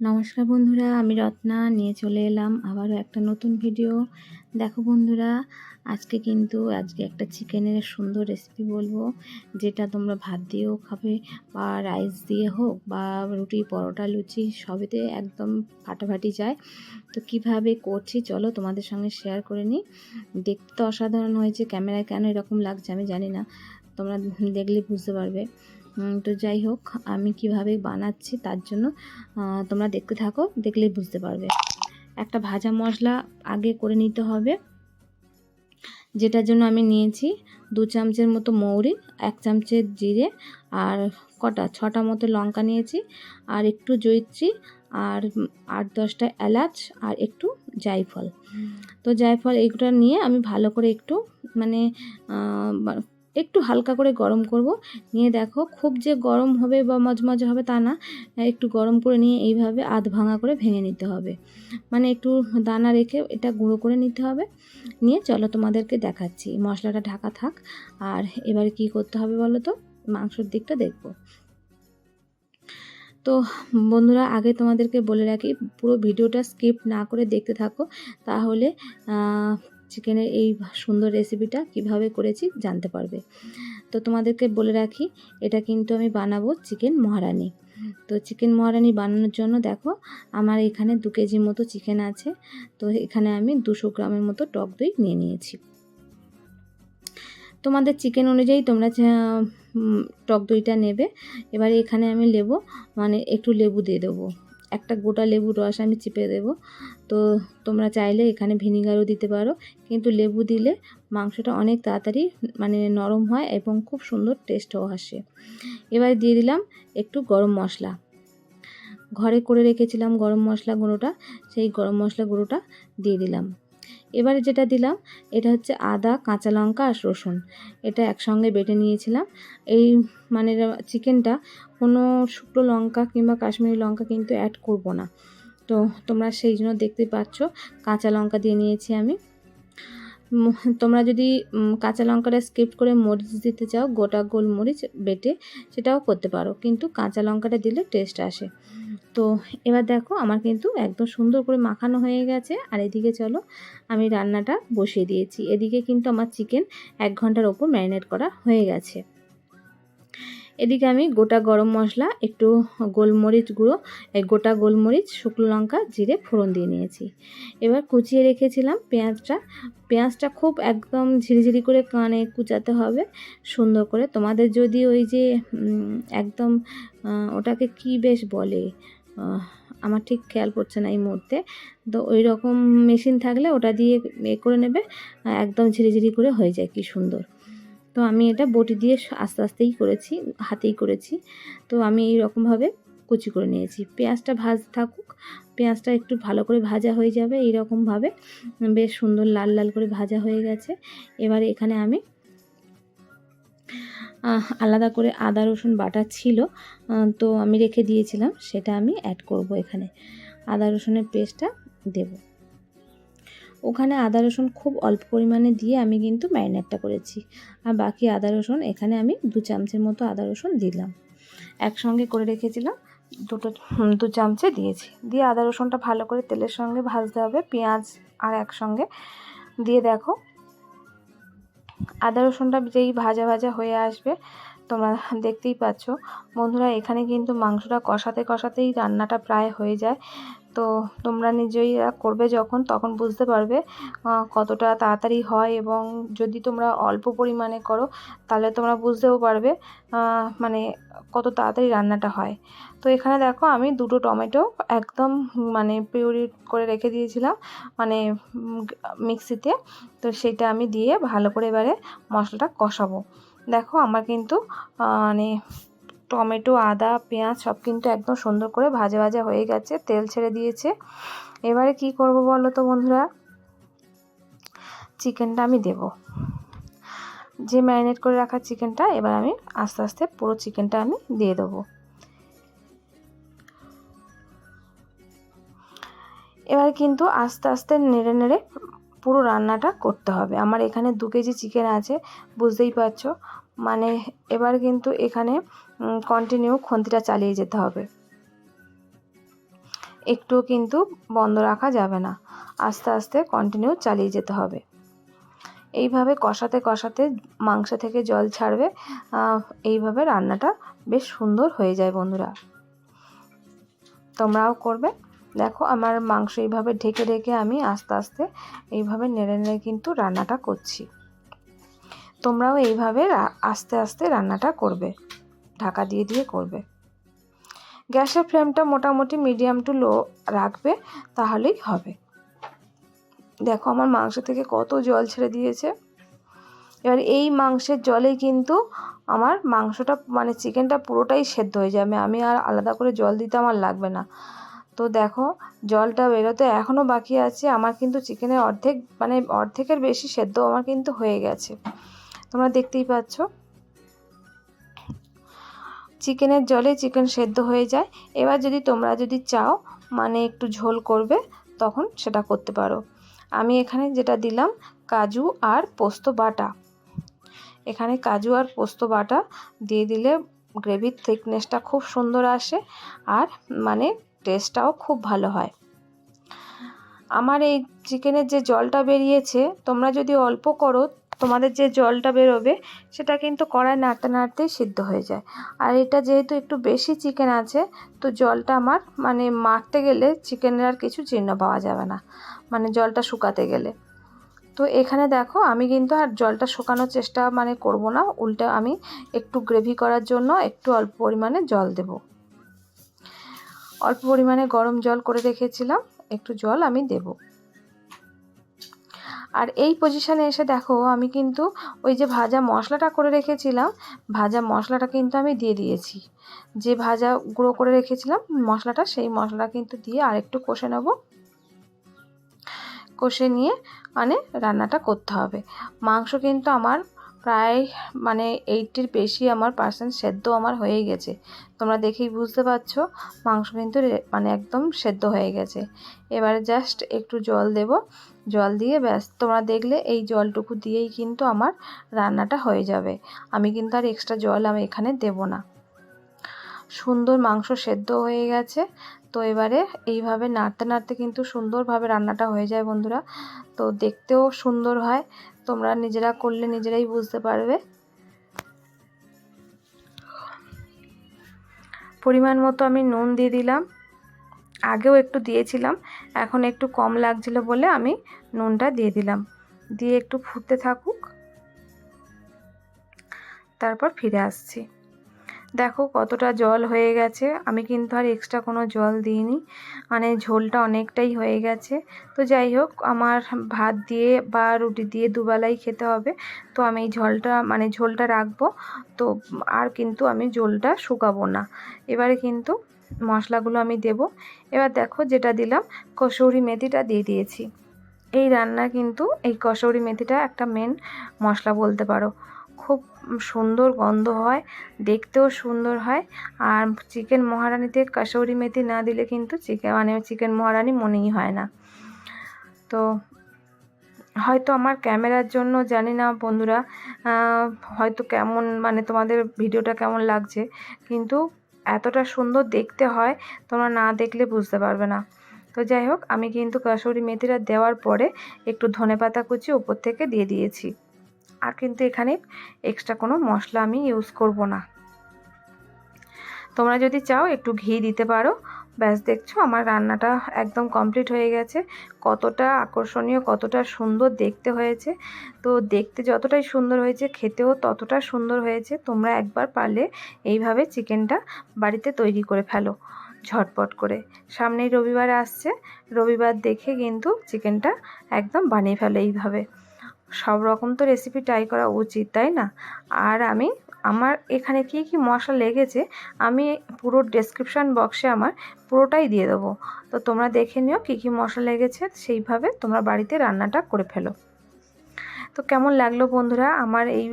নমস্কার বন্ধুরা, আমি রত্না। নিয়ে চলে এলাম আবারও একটা নতুন ভিডিও দেখো বন্ধুরা, আজকে কিন্তু আজকে একটা চিকেনের সুন্দর রেসিপি বলব, যেটা তোমরা ভাত দিয়েও খাবে, বা রাইস দিয়ে হোক, বা রুটি, পরোটা, লুচি, সবেতে একদম ফাটাফাটি যায়। তো কীভাবে করছি চলো তোমাদের সঙ্গে শেয়ার করে নিই। দেখতে তো অসাধারণ হয়েছে ক্যামেরায় কেন এরকম লাগছে আমি জানি না, তোমরা দেখলে বুঝতে পারবে। তো যাই হোক আমি কীভাবে বানাচ্ছি তার জন্য তোমরা দেখতে থাকো দেখলেই বুঝতে পারবে। একটা ভাজা মশলা আগে করে নিতে হবে যেটার জন্য আমি নিয়েছি দু চামচের মতো মৌরি এক চামচের জিরে আর কটা ছটা মতো লঙ্কা নিয়েছি আর একটু জৈত্রী আর আট দশটা এলাচ আর একটু জায়ফল। তো জায়ফল এইগুলো নিয়ে আমি ভালো করে একটু মানে একটু হালকা করে গরম করব। নিয়ে দেখো, খুব যে গরম হবে বা মজমজে হবে তা না। একটু গরম করে নিয়ে এইভাবে আধ ভাঙা করে ভেঙে নিতে হবে। মানে একটু দানা রেখে এটা গুঁড়ো করে নিতে হবে। নিয়ে চলো তোমাদেরকে দেখাচ্ছি। মশলাটা ঢাকা থাক। আর এবারে কি করতে হবে বলো তো? মাংসর দিকটা দেখব। তো বন্ধুরা, আগে তোমাদেরকে বলে রাখি, পুরো ভিডিওটা স্কিপ না করে দেখতে থাকো। তাহলে চিকেনের এই সুন্দর রেসিপিটা কীভাবে করেছি জানতে পারবে। তো তোমাদেরকে বলে রাখি, এটা কিন্তু আমি বানাবো চিকেন মহারানি। তো চিকেন মহারানি বানানোর জন্য দেখো, আমার এখানে দু কেজি মতো চিকেন আছে। তো এখানে আমি দুশো গ্রামের মতো টক দই নিয়ে নিয়েছি। তোমাদের চিকেন অনুযায়ী তোমরা টক দইটা নেবে। এবারে এখানে আমি লেবু মানে একটু লেবু দিয়ে দেবো। একটা গোটা লেবুর রস আমি চিপে দেব। তো তোমরা চাইলে এখানে ভিনিগারও দিতে পারো। কিন্তু লেবু দিলে মাংসটা অনেক তাড়াতাড়ি মানে নরম হয় এবং খুব সুন্দর টেস্টও আসে। এবার দিয়ে দিলাম একটু গরম মশলা। ঘরে করে রেখেছিলাম গরম মশলা গুঁড়োটা। সেই গরম মশলা গুঁড়োটা দিয়ে দিলাম। এবারে যেটা দিলাম, এটা হচ্ছে আদা, কাঁচা লঙ্কা আর রসুন। এটা একসঙ্গে বেটে নিয়েছিলাম। এই মানে চিকেনটা কোনো শুকনো লঙ্কা কিংবা কাশ্মীরি লঙ্কা কিন্তু অ্যাড করব না। তো তোমরা সেই জন্য দেখতে পাচ্ছ, কাঁচা লঙ্কা দিয়ে নিয়েছি আমি। তোমরা যদি কাঁচা লঙ্কাটা স্কিপ করে মরিচ দিতে চাও, গোটা গোল মরিচ বেটে সেটাও করতে পারো। কিন্তু কাঁচা লঙ্কাটা দিলে টেস্ট আসে। তো এবার দেখো আমার কিন্তু একদম সুন্দর করে মাখানো হয়ে গেছে। আর এদিকে চলো আমি রান্নাটা বসিয়ে দিয়েছি। এদিকে কিন্তু আমার চিকেন এক ঘণ্টার ওপর ম্যারিনেট করা হয়ে গেছে। এদিকে আমি গোটা গরম মশলা, একটু গোলমরিচ গুঁড়ো গোটা গোলমরিচ, শুকনো লঙ্কা, জিরে ফোড়ন দিয়ে নিয়েছি। এবার কুচিয়ে রেখেছিলাম পেঁয়াজটা। পেঁয়াজটা খুব একদম ঝিরিঝিরি করে কানে কুচাতে হবে। সুন্দর করে তোমাদের যদি ওই যে একদম ওটাকে কি বেশ বলে? আমার ঠিক খেয়াল পড়ছে না এই মুহূর্তে। তো ওই রকম মেশিন থাকলে ওটা দিয়ে এ করে নেবে একদম ঝিরিঝিরি করে হয়ে যায়, কি সুন্দর। তো আমি এটা বটি দিয়ে আস্তে আস্তেই করেছি, হাতেই করেছি। তো আমি এই রকমভাবে কুচি করে নিয়েছি। পেঁয়াজটা ভাজ থাকুক, পেঁয়াজটা একটু ভালো করে ভাজা হয়ে যাবে এই রকমভাবে বেশ সুন্দর লাল লাল করে ভাজা হয়ে গেছে। এবারে এখানে আমি আলাদা করে আদা, রসুন বাটা ছিল তো আমি রেখে দিয়েছিলাম, সেটা আমি অ্যাড করব এখানে। আদা, রসুনের পেস্টটা দেব। ওখানে আদা, রসুন খুব অল্প পরিমাণে দিয়ে আমি কিন্তু ম্যারিনেটটা করেছি। আর বাকি আদা, রসুন এখানে আমি দু চামচের মতো আদা, রসুন দিলাম। একসঙ্গে করে রেখেছিলাম, দুটো দু চামচে দিয়েছি। দিয়ে আদা, রসুনটা ভালো করে তেলের সঙ্গে ভাজতে হবে, পেঁয়াজ আর একসঙ্গে। দিয়ে দেখো আদা রসুনটা যেই ভাজা ভাজা হয়ে আসবে, তোমরা দেখতেই পাচ্ছ। বন্ধুরা, এখানে কিন্তু মাংসটা কষাতে কষাতেই রান্নাটা প্রায় হয়ে যায়। তো তোমরা নিজেই করবে যখন, তখন বুঝতে পারবে কতটা তাড়াতাড়ি হয় এবং যদি তোমরা অল্প পরিমাণে করো, তাহলে তোমরা বুঝতেও পারবে মানে কত তাড়াতাড়ি রান্নাটা হয়। তো এখানে দেখো আমি দুটো টমেটো একদম মানে পিউরি করে রেখে দিয়েছিলাম মানে মিক্সিতে। তো সেটা আমি দিয়ে ভালো করে এবারে মশলাটা কষাবো। দেখো আমার কিন্তু মানে টমেটো, আদা, পেঁয়াজ সব কিন্তু একদম সুন্দর করে ভাজা ভাজা হয়ে গেছে, তেল ছেড়ে দিয়েছে। এবারে কি করব বলো তো বন্ধুরা? চিকেনটা আমি দেব। যে ম্যারিনেট করে রাখা চিকেনটা, এবার আমি আস্তে আস্তে পুরো চিকেনটা আমি দিয়ে দেবো। এবার কিন্তু আস্তে আস্তে নেড়ে নেড়ে পুরো রান্নাটা করতে হবে। আমার এখানে দু কেজি চিকেন আছে, বুঝতেই পারছ। মানে এবার কিন্তু এখানে কন্টিনিউ খন্তিটা চালিয়ে যেতে হবে। একটুও কিন্তু বন্ধ রাখা যাবে না। আস্তে আস্তে কন্টিনিউ চালিয়ে যেতে হবে। এইভাবে কষাতে কষাতে মাংস থেকে জল ছাড়বে এইভাবে রান্নাটা বেশ সুন্দর হয়ে যায় বন্ধুরা। তোমরাও করবে। দেখো আমার মাংস এইভাবে ঢেকে ঢেকে আমি আস্তে আস্তে এইভাবে নেড়ে নেড়ে কিন্তু রান্নাটা করছি। তোমরাও এইভাবে আস্তে আস্তে রান্নাটা করবে। ঢাকা দিয়ে দিয়ে করবে। গ্যাসের ফ্লেমটা মোটামুটি মিডিয়াম টু লো রাখবে, তাহলেই হবে। দেখো আমার মাংস থেকে কত জল ছেড়ে দিয়েছে। এবার এই মাংসের জলেই কিন্তু আমার মাংসটা মানে চিকেনটা পুরোটাই সেদ্ধ হয়ে যাবে। আমি আর আলাদা করে জল দিতে আমার লাগবে না। তো দেখো, জলটা বেরোতে এখনও বাকি আছে। আমার কিন্তু চিকেনের অর্ধেক মানে অর্ধেকের বেশি সেদ্ধ আমার কিন্তু হয়ে গেছে। তোমরা দেখতেই পাচ্ছ। চিকেনের জলে চিকেন সেদ্ধ হয়ে যায়। এবার যদি তোমরা যদি চাও মানে একটু ঝোল করবে, তখন সেটা করতে পারো। আমি এখানে যেটা দিলাম, কাজু আর পোস্ত বাটা। এখানে কাজু আর পোস্ত বাটা দিয়ে দিলে গ্রেভির থিকনেসটা খুব সুন্দর আসে আর মানে টেস্টটাও খুব ভালো হয়। আমার এই চিকেনের যে জলটা বেরিয়েছে, তোমরা যদি অল্প করো তোমাদের যে জলটা বেরোবে, সেটা কিন্তু কড়াই নাড়তে নাড়তেই সিদ্ধ হয়ে যায়। আর এটা যেহেতু একটু বেশি চিকেন আছে, তো জলটা আমার মানে মারতে গেলে চিকেনের আর কিছু চিহ্ন পাওয়া যাবে না মানে জলটা শুকাতে গেলে। তো এখানে দেখো, আমি কিন্তু আর জলটা শুকানোর চেষ্টা মানে করব না, উল্টে আমি একটু গ্রেভি করার জন্য একটু অল্প পরিমাণে জল দেব। অল্প পরিমাণে গরম জল করে রেখেছিলাম, একটু জল আমি দেবো। আর এই পজিশানে এসে দেখো, আমি কিন্তু ওই যে ভাজা মশলাটা করে রেখেছিলাম, ভাজা মশলাটা কিন্তু আমি দিয়ে দিয়েছি। যে ভাজা গুঁড়ো করে রেখেছিলাম, মশলাটা, সেই মশলাটা কিন্তু দিয়ে আরেকটু কষে নেব। কষে নিয়ে মানে রান্নাটা করতে হবে। মাংস কিন্তু আমার প্রায় মানে এইটির বেশি আমার পার্সেন্ট সেদ্ধ আমার হয়ে গেছে। তোমরা দেখেই বুঝতে পারছ, মাংস কিন্তু মানে একদম সেদ্ধ হয়ে গেছে। এবারে জাস্ট একটু জল দেব। জল দিয়ে ব্যাস, তোমরা দেখলে এই জলটুকু দিয়েই কিন্তু আমার রান্নাটা হয়ে যাবে। আমি কিন্তু আর এক্সট্রা জল আমি এখানে দেব না। সুন্দর মাংস সেদ্ধ হয়ে গেছে। তো এবারে এইভাবে নাড়তে নাড়তে কিন্তু সুন্দরভাবে রান্নাটা হয়ে যায় বন্ধুরা। তো দেখতেও সুন্দর হয়। তোমরা নিজেরা করলে নিজেরাই বুঝতে পারবে। পরিমাণ মতো আমি নুন দিয়ে দিলাম। আগেও একটু দিয়েছিলাম, এখন একটু কম লাগছিল বলে আমি নুনটা দিয়ে দিলাম। দিয়ে একটু ফুটতে থাকুক। তারপর ফিরে আসছি। দেখো কতটা জল হয়ে গেছে। আমি কিন্তু আর এক্সট্রা কোনো জল দিইনি। মানে ঝোলটা অনেকটাই হয়ে গেছে। তো যাই হোক, আমার ভাত দিয়ে বা রুটি দিয়ে দুবেলাই খেতে হবে। তো আমি এই ঝোলটা মানে ঝোলটা রাখব। তো আর কিন্তু আমি ঝোলটা শুকাবো না। এবারে কিন্তু মশলাগুলো আমি দেব। এবার দেখো যেটা দিলাম, কসৌরি মেথিটা দিয়ে দিয়েছি। এই রান্না কিন্তু এই কসৌরি মেথিটা একটা মেন মশলা বলতে পারো। খুব সুন্দর গন্ধ হয়, দেখতেও সুন্দর হয়। আর চিকেন মহারানিতে কাসৌরি মেথি না দিলে কিন্তু চিকেন মানে চিকেন মহারানি মনেই হয় না। তো হয়তো আমার ক্যামেরার জন্য, জানি না বন্ধুরা হয়তো কেমন মানে তোমাদের ভিডিওটা কেমন লাগছে, কিন্তু এতটা সুন্দর দেখতে হয়, তোমরা না দেখলে বুঝতে পারবে না। তো যাই হোক, আমি কিন্তু কাসৌরি মেথিটা দেওয়ার পরে একটু ধনে পাতা কুচি ওপর থেকে দিয়ে দিয়েছি। আর কিন্তু এখানে এক্সট্রা কোনো মশলা আমি ইউজ করব না। তোমরা যদি চাও একটু ঘি দিতে পারো। ব্যাস, দেখছ আমার রান্নাটা একদম কমপ্লিট হয়ে গেছে। কতটা আকর্ষণীয়, কতটা সুন্দর দেখতে হয়েছে। তো দেখতে যতটাই সুন্দর হয়েছে, খেতেও ততটা সুন্দর হয়েছে। তোমরা একবার পারলে এইভাবে চিকেনটা বাড়িতে তৈরি করে ফেলো, ঝটপট করে। সামনেই রবিবার আসছে। রবিবার দেখে কিন্তু চিকেনটা একদম বানিয়ে ফেলো এইভাবে। সব রকম তো রেসিপি ট্রাই করা উচিত, তাই না? আর আমি, আমার এখানে কি কি মশলা লেগেছে, আমি পুরো ডেসক্রিপশান বক্সে আমার পুরোটাই দিয়ে দেবো। তো তোমরা দেখে নিও কী কী মশলা লেগেছে, সেইভাবে তোমরা বাড়িতে রান্নাটা করে ফেলো। তো কেমন লাগল বন্ধুরা, আমার এই